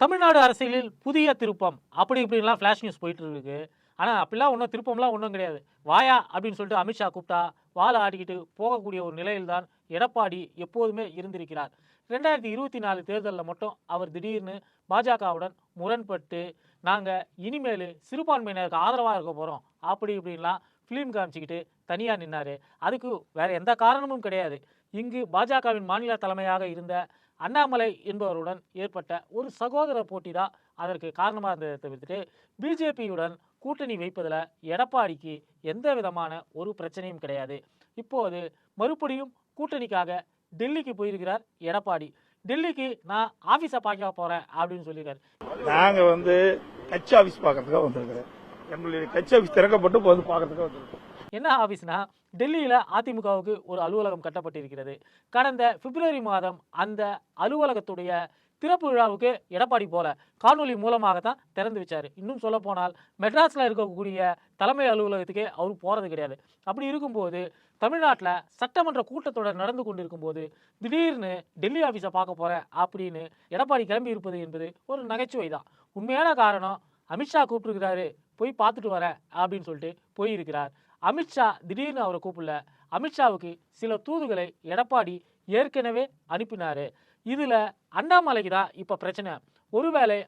தமிழ்நாடு அரசியலில் புதிய திருப்பம். அப்படி இப்படின்லாம் ஃப்ளாஷ் நியூஸ் போயிட்டு இருக்கு. ஆனால் அப்படிலாம் ஒன்றும் திருப்பம்லாம் ஒன்றும் கிடையாது. வாயா அப்படின்னு சொல்லிட்டு அமித்ஷா கூப்பிட்டா வாழை ஆடிக்கிட்டு போகக்கூடிய ஒரு நிலையில்தான் எடப்பாடி எப்போதுமே இருந்திருக்கிறார். ரெண்டாயிரத்தி இருபத்தி நாலு தேர்தலில் மட்டும் அவர் திடீர்னு பாஜகவுடன் முரண்பட்டு நாங்கள் இனிமேல் சிறுபான்மையினருக்கு ஆதரவாக இருக்க போகிறோம் அப்படி இப்படின்லாம் ஃபிலிம் காமிச்சிக்கிட்டு தனியாக நின்னார். அதுக்கு வேறு எந்த காரணமும் கிடையாது. இங்கு பாஜகவின் மாநில தலைமையாக இருந்த அண்ணாமலை என்பவருடன் ஏற்பட்ட ஒரு சகோதர போட்டி தான் அதற்கு காரணமாக இருந்ததை தவிர்த்துட்டு பிஜேபியுடன் கூட்டணி வைப்பதில் எடப்பாடிக்கு எந்த விதமான ஒரு பிரச்சனையும் கிடையாது. இப்போது மறுபடியும் கூட்டணிக்காக டெல்லிக்கு போயிருக்கிறார் எடப்பாடி. டெல்லிக்கு நான் ஆஃபீஸை பார்க்க போகிறேன் அப்படின்னு சொல்லியிருக்காரு. நாங்கள் வந்து கட்சி ஆஃபீஸ் பார்க்கறதுக்காக வந்திருக்கிறேன் எங்களுடைய கட்சி ஆஃபீஸ் திறக்கப்பட்டு இப்போ வந்து வந்திருக்கோம் என்ன ஆஃபீஸ்னா டெல்லியில் அதிமுகவுக்கு ஒரு அலுவலகம் கட்டப்பட்டிருக்கிறது. கடந்த பிப்ரவரி மாதம் அந்த அலுவலகத்துடைய திறப்பு விழாவுக்கு எடப்பாடி போல காணொலி மூலமாக தான் திறந்து வச்சார். இன்னும் சொல்ல போனால் மெட்ராஸில் இருக்கக்கூடிய தலைமை அலுவலகத்துக்கே அவர் போகிறது கிடையாது. அப்படி இருக்கும்போது தமிழ்நாட்டில் சட்டமன்ற கூட்டத்தொடர் நடந்து கொண்டிருக்கும் போது திடீர்னு டெல்லி ஆஃபீஸை பார்க்க போகிறேன் அப்படின்னு எடப்பாடி கிளம்பி இருப்பது என்பது ஒரு நகைச்சுவை தான். உண்மையான காரணம் அமித்ஷா கூப்பிட்டுருக்கிறாரு போய் பார்த்துட்டு வரேன் அப்படின்னு சொல்லிட்டு போயிருக்கிறார். அமித்ஷா திடீர்னு அவரை கூப்பிடல. அமித்ஷாவுக்கு சில தூதுகளை எடப்பாடி ஏற்கனவே அனுப்பினார். இதில் அண்ணாமலைக்கு தான் இப்போ பிரச்சனை. ஒருவேளை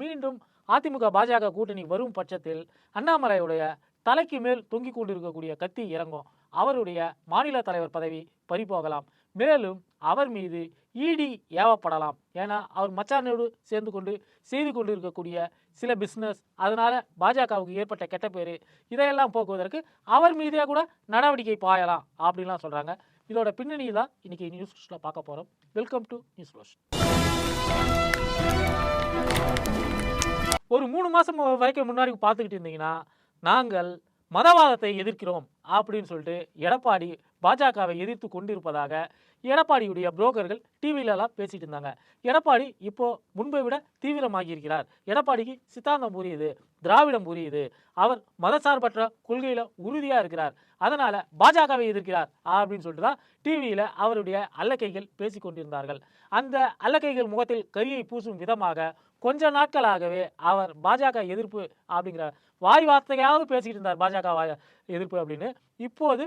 மீண்டும் அதிமுக பாஜக கூட்டணி வரும் பட்சத்தில் அண்ணாமலையுடைய தலைக்கு மேல் தொங்கிக் கொண்டிருக்கக்கூடிய கத்தி இறங்கும். அவருடைய மாநில தலைவர் பதவி பறிபோகலாம். மேலும் அவர் மீது இடி ஏவப்படலாம். ஏன்னா அவர் மச்சானோடு சேர்ந்து கொண்டு செய்து கொண்டு இருக்கக்கூடிய சில பிஸ்னஸ் அதனால் பாஜகவுக்கு ஏற்பட்ட கெட்ட பேர் இதையெல்லாம் போக்குவதற்கு அவர் மீதே கூட நடவடிக்கை பாயலாம் அப்படின்லாம் சொல்கிறாங்க இதோட பின்னணியில் தான் இன்னைக்கு நியூஸ் ரோஸ்ட்ல பார்க்க போகிறோம் வெல்கம் டு நியூஸ் ரோஸ் ஒரு மூணு மாதம் வரைக்கும் முன்னாடி பார்த்துக்கிட்டு இருந்தீங்கன்னா நாங்கள் மதவாதத்தை எதிர்க்கிறோம் அப்படின்னு சொல்லிட்டு எடப்பாடி பாஜகவை எதிர்த்து கொண்டிருப்பதாக எடப்பாடியுடைய புரோக்கர்கள் டிவியிலலாம் பேசிட்டு இருந்தாங்க. எடப்பாடி இப்போ முன்பை விட தீவிரமாகி இருக்கிறார் எடப்பாடிக்கு சித்தாந்தம் புரியுது திராவிடம் புரியுது. அவர் மதசார்பற்ற கொள்கையில உறுதியா இருக்கிறார். அதனால பாஜகவை எதிர்க்கிறார் அப்படின்னு சொல்லிட்டு தான் டிவியில அவருடைய அல்லக்கைகள் பேசி கொண்டிருந்தார்கள். அந்த அல்லக்கைகள் முகத்தில் கரியை பூசும் விதமாக கொஞ்ச நாட்களாகவே அவர் பாஜக எதிர்ப்பு அப்படிங்கிற வாய் வார்த்தையாவது பேசிக்கிட்டு இருந்தார். பாஜக எதிர்ப்பு அப்படின்னு. இப்போது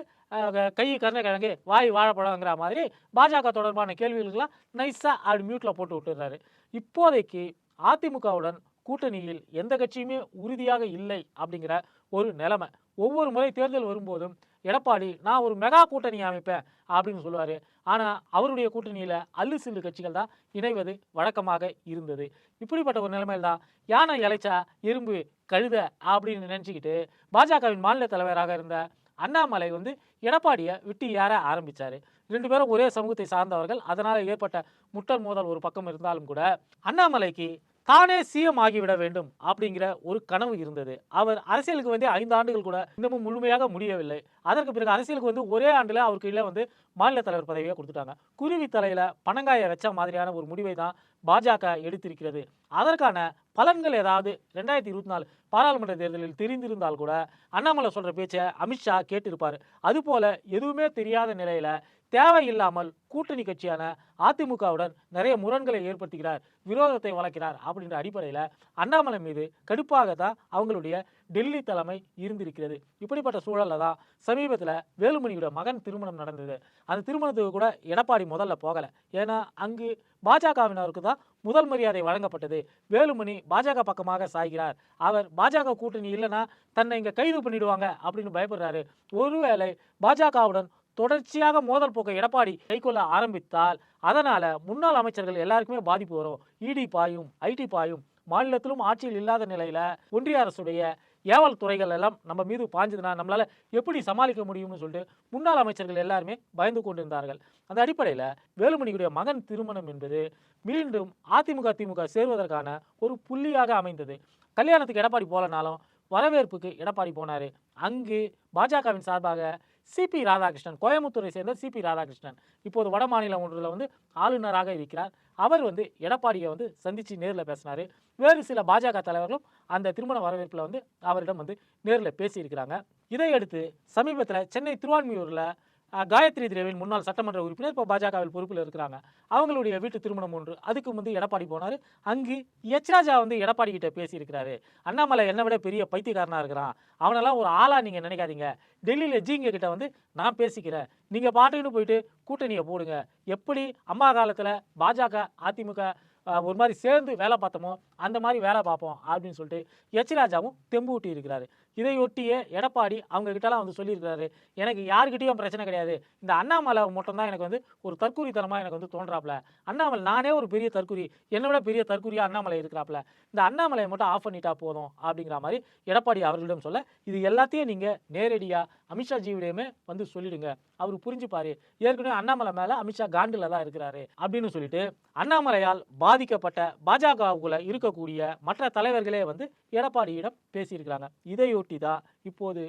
கை கருணக்கிழங்கு வாய் வாழைப்பழங்கிற மாதிரி பாஜக தொடர்பான கேள்விகளுக்கெல்லாம் நைஸாக அப்படி மியூட்டில் போட்டு விட்டுறாரு இப்போதைக்கு அதிமுகவுடன் கூட்டணியில் எந்த கட்சியுமே உறுதியாக இல்லை அப்படிங்கிற ஒரு நிலைமை. ஒவ்வொரு முறை தேர்தல் வரும்போதும் எடப்பாடி நான் ஒரு மெகா கூட்டணி அமைப்பேன் அப்படின்னு சொல்லுவார். ஆனால் அவருடைய கூட்டணியில் அல்லு சில்லு கட்சிகள் தான் இணைவது வழக்கமாக இருந்தது. இப்படிப்பட்ட ஒரு நிலைமையில் தான் யானை இலைச்சா எறும்பு கழுத அப்படின்னு நினச்சிக்கிட்டு பாஜகவின் மாநில தலைவராக இருந்த அண்ணாமலை வந்து எடப்பாடியை விட்டு ஏற ஆரம்பித்தார் ரெண்டு பேரும் ஒரே சமூகத்தை சார்ந்தவர்கள். அதனால் ஏற்பட்ட முட்டல் மோதல் ஒரு பக்கம் இருந்தாலும் கூட அண்ணாமலைக்கு தானே சிஎம் ஆகிவிட வேண்டும் அப்படிங்கிற ஒரு கனவு இருந்தது. அவர் அரசியலுக்கு வந்து ஐந்து ஆண்டுகள் கூட இன்னமும் முழுமையாக முடியவில்லை. அதற்கு பிறகு அரசியலுக்கு வந்து ஒரே ஆண்டுல அவருக்கு இல்லை வந்து மாநில தலைவர் பதவியை கொடுத்துட்டாங்க. குருவி தலையில பணங்காய வச்ச மாதிரியான ஒரு முடிவை தான் பாஜக எடுத்திருக்கிறது. அதற்கான பலன்கள் ஏதாவது ரெண்டாயிரத்தி இருபத்தி நாலு பாராளுமன்ற தேர்தலில் தெரிந்திருந்தால் கூட அண்ணாமலை சொல்ற பேச்சை அமித்ஷா கேட்டிருப்பார். அதுபோல எதுவுமே தெரியாத நிலையில தேவையில்லாமல் கூட்டணி கட்சியான அதிமுகவுடன் நிறைய முரண்களை ஏற்படுத்துகிறார் விரோதத்தை வளர்க்கிறார் அப்படின்ற அடிப்படையில் அண்ணாமலை மீது கடுப்பாக தான் அவங்களுடைய டெல்லி தலைமை இருந்திருக்கிறது. இப்படிப்பட்ட சூழல்ல தான் சமீபத்தில் வேலுமணியோட மகன் திருமணம் நடந்தது. அந்த திருமணத்துக்கு கூட எடப்பாடி முதல்ல போகலை. ஏன்னா அங்கு பாஜகவினருக்கு தான் முதல் மரியாதை வழங்கப்பட்டது. வேலுமணி பாஜக பக்கமாக சாய்கிறார். அவர் பாஜக கூட்டணி இல்லைன்னா தன்னை இங்கே கைது பண்ணிடுவாங்க அப்படின்னு பயப்படுறாரு. ஒருவேளை பாஜகவுடன் தொடர்ச்சியாக மோதல் போக்க எடப்பாடி கைக்கொள்ள ஆரம்பித்தால் அதனால முன்னாள் அமைச்சர்கள் எல்லாருக்குமே பாதிப்பு வரும். இடி பாயும் ஐடி பாயும் மாநிலத்திலும் ஆட்சியில் இல்லாத நிலையில ஒன்றிய அரசுடைய ஏவல் துறைகள் எல்லாம் நம்ம மீது பாஞ்சதுன்னா நம்மளால எப்படி சமாளிக்க முடியும்னு சொல்லிட்டு முன்னாள் அமைச்சர்கள் எல்லாருமே பயந்து கொண்டிருந்தார்கள். அந்த அடிப்படையில் வேலுமணியுடைய மகன் திருமணம் என்பது மீண்டும் அதிமுக திமுக சேருவதற்கான ஒரு புள்ளியாக அமைந்தது. கல்யாணத்துக்கு எடப்பாடி போலனாலும் வரவேற்புக்கு எடப்பாடி போனார். அங்கு பாஜகவின் சார்பாக சிபி ராதாகிருஷ்ணன் கோயம்புத்தூரை சேர்ந்த சிபி ராதாகிருஷ்ணன். இப்போது வட மாநிலம் ஒன்றில் வந்து ஆளுநராக இருக்கிறார். அவர் வந்து எடப்பாடியை வந்து சந்தித்து நேரில் பேசினார். வேறு சில பாஜக தலைவர்களும் அந்த திருமண வரவேற்பில் வந்து அவரிடம் வந்து நேரில் பேசியிருக்கிறாங்க. இதையடுத்து சமீபத்தில் சென்னை திருவான்மியூரில் காயத்ரி திரேவின் முன்னாள் சட்டமன்ற உறுப்பினர் இப்போ பாஜகவில் பொறுப்பில் இருக்கிறாங்க. அவங்களுடைய வீட்டு திருமணம் ஒன்று. அதுக்கு வந்து எடப்பாடி போனார். அங்கு எச் ராஜா வந்து எடப்பாடி கிட்ட பேசியிருக்கிறாரு. அண்ணாமலை என்னை விட பெரிய பைத்தியக்காரனாக இருக்கிறான். அவனெல்லாம் ஒரு ஆளாக நீங்கள் நினைக்காதீங்க. டெல்லியில் ஜிங்க கிட்ட வந்து நான் பேசிக்கிறேன். நீங்கள் பாட்டுக்கிட்டு போயிட்டு கூட்டணியை போடுங்க. எப்படி அம்மா காலத்தில் பாஜக அதிமுக ஒரு மாதிரி சேர்ந்து வேலை பார்த்தோமோ அந்த மாதிரி வேலை பார்ப்போம் அப்படின்னு சொல்லிட்டு எச் ராஜாவும் தெம்பு ஊட்டி இருக்கிறாரு. இதையொட்டியே எடப்பாடி அவங்க கிட்டலாம் வந்து சொல்லியிருக்கிறாரு எனக்கு யாருக்கிட்டையும் பிரச்சனை கிடையாது. இந்த அண்ணாமலை மட்டும்தான் எனக்கு வந்து ஒரு தற்கூரித்தனமாக எனக்கு வந்து தோன்றாப்ல அண்ணாமலை நானே ஒரு பெரிய தற்கூரி என்னை விட பெரிய தற்கூரியாக அண்ணாமலை இருக்கிறாப்புல. இந்த அண்ணாமலையை மட்டும் ஆஃப் பண்ணிட்டா போதும் அப்படிங்கிற மாதிரி எடப்பாடி அவர்களிடம் சொல்ல இது எல்லாத்தையும் நீங்கள் நேரடியாக அமித்ஷா ஜிவிடமே வந்து சொல்லிடுங்க. அவர் புரிஞ்சுப்பாரு. ஏற்கனவே அண்ணாமலை மேலே அமித்ஷா காண்டில் தான் இருக்கிறாரு அப்படின்னு சொல்லிட்டு அண்ணாமலையால் பாதிக்கப்பட்ட பாஜகவுக்குள்ள இருக்கக்கூடிய மற்ற தலைவர்களே வந்து எடப்பாடியிடம் பேசியிருக்கிறாங்க. இதையொட்டி தான் இப்போது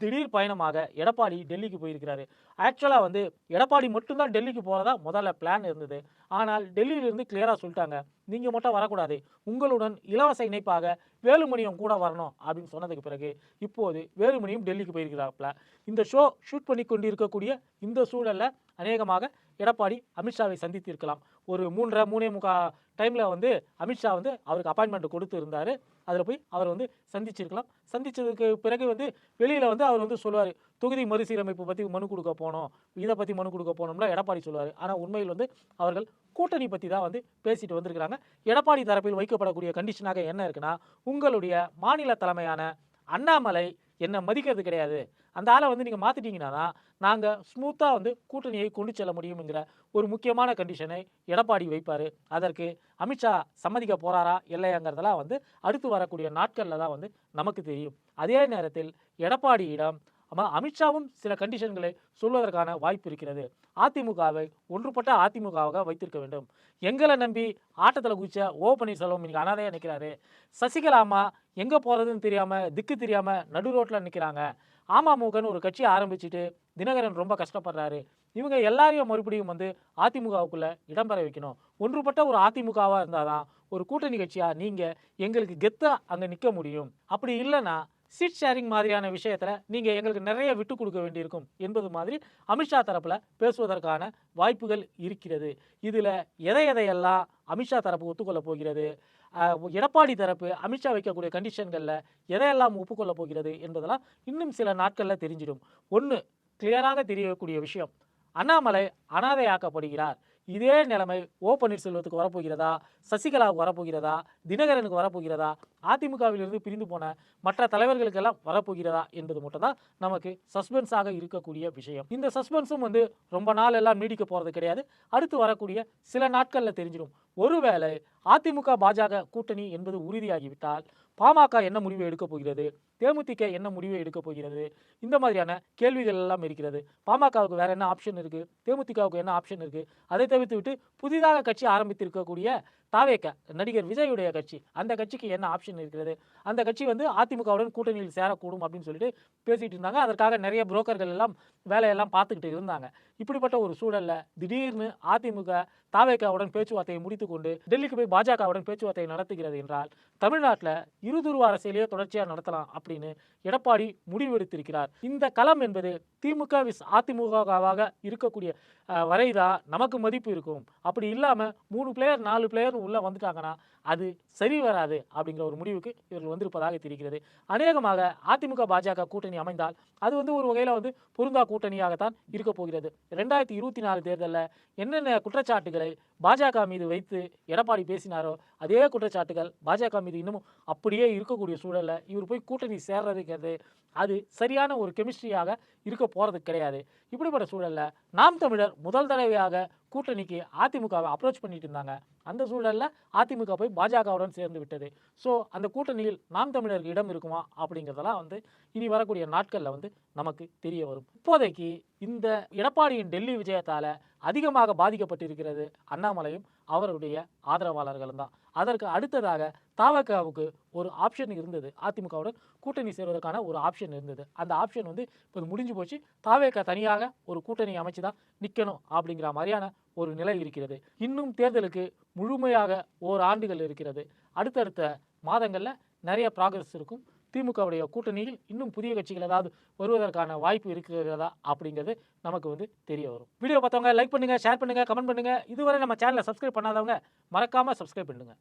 திடீர் பயணமாக எடப்பாடி டெல்லிக்கு போயிருக்கிறாரு. ஆக்சுவலாக வந்து எடப்பாடி மட்டும்தான் டெல்லிக்கு போகிறதா முதல்ல பிளான் இருந்தது. ஆனால் டெல்லியிலிருந்து கிளியராக சொல்லிட்டாங்க. நீங்கள் மட்டும் வரக்கூடாது. உங்களுடன் இலவச இணைப்பாக வேலுமணியும் கூட வரணும் அப்படின்னு சொன்னதுக்கு பிறகு இப்போது வேலுமணியும் டெல்லிக்கு போயிருக்கிறாப்புல. இந்த ஷோ ஷூட் பண்ணி கொண்டிருக்கக்கூடிய இந்த சூழலில் அநேகமாக எடப்பாடி அமித்ஷாவை சந்தித்திருக்கலாம். ஒரு மூன்றரை மூணே முக்கா டைமில் வந்து அமித்ஷா வந்து அவருக்கு அப்பாயின்மெண்ட் கொடுத்து இருந்தார். அதில் போய் அவர் வந்து சந்திச்சிருக்கலாம். சந்தித்ததுக்கு பிறகு வந்து வெளியில் வந்து அவர் வந்து சொல்லுவார் தொகுதி மறுசீரமைப்பு பற்றி மனு கொடுக்க போனோம். இதை பற்றி மனு கொடுக்க போனோம்னா எடப்பாடி சொல்லுவார். ஆனால் உண்மையில் வந்து அவர்கள் கூட்டணி பற்றி தான் வந்து பேசிட்டு வந்திருக்கிறாங்க. எடப்பாடி தரப்பில் வைக்கப்படக்கூடிய கண்டிஷனாக என்ன இருக்குன்னா உங்களுடைய மாநில தலைமையான அண்ணாமலை என்னை மதிக்கிறது கிடையாது. அந்த ஆளை வந்து நீங்கள் மாற்றிட்டீங்கன்னா தான் நாங்கள் ஸ்மூத்தாக வந்து கூட்டணியை கொண்டு செல்ல முடியுங்கிற ஒரு முக்கியமான கண்டிஷனை எடப்பாடி வைப்பார். அதற்கு அமித்ஷா சம்மதிக்க போகிறாரா இல்லையாங்கிறதெல்லாம் வந்து அடுத்து வரக்கூடிய நாட்களில் தான் வந்து நமக்கு தெரியும். அதே நேரத்தில் எடப்பாடியிடம் அமித்ஷாவும் சில கண்டிஷன்களை சொல்வதற்கான வாய்ப்பு இருக்கிறது. அதிமுகவை ஒன்றுபட்ட அதிமுகவாக வைத்திருக்க வேண்டும். எங்களை நம்பி ஆட்டத்தில் குதிச்ச ஓ பன்னீர்செல்வம் இன்றைக்கி அனாதையாக நிற்கிறாரு சசிகலாமா எங்கே போகிறதுன்னு தெரியாமல் திக்கு தெரியாமல் நடு ரோட்டில் நிற்கிறாங்க அமமுகன்னு ஒரு கட்சி ஆரம்பிச்சுட்டு தினகரன் ரொம்ப கஷ்டப்படுறாரு. இவங்க எல்லாரையும் மறுபடியும் வந்து அதிமுகவுக்குள்ளே இடம்பெற வைக்கணும். ஒன்றுபட்ட ஒரு அதிமுகவாக இருந்தால் தான் ஒரு கூட்டணி கட்சியாக நீங்கள் எங்களுக்கு கெத்தாக அங்கே நிற்க முடியும். அப்படி இல்லைன்னா சீட் ஷேரிங் மாதிரியான விஷயத்தில் நீங்கள் எங்களுக்கு நிறைய விட்டு கொடுக்க வேண்டியிருக்கும் என்பது மாதிரி அமித்ஷா தரப்பில் பேசுவதற்கான வாய்ப்புகள் இருக்கிறது. இதில் எதை எதையெல்லாம் அமித்ஷா தரப்பு ஒத்துக்கொள்ளப் போகிறது? எடப்பாடி தரப்பு அமித்ஷா வைக்கக்கூடிய கண்டிஷன்களில் எதையெல்லாம் ஒப்புக்கொள்ள போகிறது என்பதெல்லாம் இன்னும் சில நாட்களில் தெரிஞ்சிடும். ஒன்று கிளியராக தெரியக்கூடிய விஷயம். அண்ணாமலை அனாதையாக்கப்படுகிறார். இதே நிலைமை ஓ பன்னீர்செல்வத்துக்கு வரப்போகிறதா? சசிகலாவுக்கு வரப்போகிறதா? தினகரனுக்கு வரப்போகிறதா? அதிமுகவிலிருந்து பிரிந்து போன மற்ற தலைவர்களுக்கெல்லாம் வரப்போகிறதா என்பது மட்டும்தான் நமக்கு சஸ்பென்ஸாக இருக்கக்கூடிய விஷயம். இந்த சஸ்பென்ஸும் வந்து ரொம்ப நாள் எல்லாம் நீடிக்க போகிறது கிடையாது. அடுத்து வரக்கூடிய சில நாட்களில் தெரிஞ்சிடும். ஒருவேளை அதிமுக பாஜக கூட்டணி என்பது உறுதியாகிவிட்டால் பாமக என்ன முடிவை எடுக்கப் போகிறது? தேமுதிக என்ன முடிவை எடுக்கப் போகிறது? இந்த மாதிரியான கேள்விகள் எல்லாம் இருக்கிறது. பாமகவுக்கு வேற என்ன ஆப்ஷன் இருக்கு? தேமுதிகவுக்கு என்ன ஆப்ஷன் இருக்கு? அதை தவிர்த்து விட்டு புதிதாக கட்சி ஆரம்பித்திருக்கக்கூடிய தாவேக்க நடிகர் விஜயுடைய கட்சி அந்த கட்சிக்கு என்ன ஆப்ஷன் இருக்கிறது? அந்த கட்சி வந்து அதிமுகவுடன் கூட்டணியில் சேரக்கூடும் அப்படின்னு சொல்லிட்டு பேசிட்டு இருந்தாங்க. அதற்காக நிறைய புரோக்கர்கள் எல்லாம் வேலையெல்லாம் பார்த்துக்கிட்டு இருந்தாங்க. இப்படிப்பட்ட ஒரு சூழல்ல திடீர்னு அதிமுக தாவேக்காவுடன் பேச்சுவார்த்தையை முடித்துக்கொண்டு டெல்லிக்கு போய் பாஜகவுடன் பேச்சுவார்த்தை நடத்துகிறது என்றால் தமிழ்நாட்டில் இருதுருவ அரசியலையே தொடர்ச்சியாக நடத்தலாம் அப்படின்னு எடப்பாடி முடிவெடுத்திருக்கிறார். இந்த களம் என்பது திமுக விஸ் அதிமுகவாக இருக்கக்கூடிய வரைதான் நமக்கு மதிப்பு இருக்கும். அப்படி இல்லாமல் மூணு பிளேயர் நாலு பிளேயர் உள்ளே வந்துட்டாங்கன்னா அது சரி வராது அப்படிங்கிற ஒரு முடிவுக்கு இவர்கள் வந்திருப்பதாக தெரிகிறது. அநேகமாக அதிமுக பாஜக கூட்டணி அமைந்தால் அது வந்து ஒரு வகையில் வந்து பொருந்தா கூட்டணியாகத்தான் இருக்க போகிறது. ரெண்டாயிரத்தி இருபத்தி நாலு தேர்தலில் என்னென்ன குற்றச்சாட்டுகளை பாஜக மீது வைத்து எடப்பாடி பேசினாரோ அதே குற்றச்சாட்டுகள் பாஜக மீது இன்னமும் அப்படியே இருக்கக்கூடிய சூழலில் இவர் போய் கூட்டணி சேர்றதுங்கிறது அது சரியான ஒரு கெமிஸ்ட்ரியாக இருக்க போகிறது கிடையாது. இப்படிப்பட்ட சூழலில் நாம் தமிழர் முதல் தடவையாக கூட்டணிக்கு அதிமுகவை அப்ரோச் பண்ணிட்டு இருந்தாங்க. அந்த சூழலில் அதிமுக போய் பாஜகவுடன் சேர்ந்து விட்டது. ஸோ அந்த கூட்டணியில் நாம் தமிழருக்கு இடம் இருக்குமா? அப்படிங்கிறதெல்லாம் வந்து இனி வரக்கூடிய நாட்களில் வந்து நமக்கு தெரிய வரும். இப்போதைக்கு இந்த எடப்பாடியின் டெல்லி விஜயத்தால் அதிகமாக பாதிக்கப்பட்டிருக்கிறது. அண்ணாமலையும் அவருடைய ஆதரவாளர்களும் தான். அதற்கு அடுத்ததாக தாவகாவுக்கு ஒரு ஆப்ஷன் இருந்தது. அதிமுகவுடன் கூட்டணி சேர்வதற்கான ஒரு ஆப்ஷன் இருந்தது. அந்த ஆப்ஷன் வந்து இப்போ முடிஞ்சு போச்சு. தாவேக தனியாக ஒரு கூட்டணி அமைச்சு தான் நிற்கணும் அப்படிங்கிற மாதிரியான ஒரு நிலை இருக்கிறது. இன்னும் தேர்தலுக்கு முழுமையாக ஓர் ஆண்டுகள் இருக்கிறது. அடுத்தடுத்த மாதங்களில் நிறைய ப்ராக்ரஸ் இருக்கும். திமுகவுடைய கூட்டணியில் இன்னும் புதிய கட்சிகள் ஏதாவது வருவதற்கான வாய்ப்பு இருக்கிறதா அப்படிங்கிறது நமக்கு வந்து தெரிய வரும். வீடியோ பார்த்தவங்க லைக் பண்ணுங்க ஷேர் பண்ணுங்க கமெண்ட் பண்ணுங்க. இதுவரை நம்ம சேனலை சப்ஸ்கிரைப் பண்ணாதவங்க மறக்காம சப்ஸ்கிரைப் பண்ணுங்க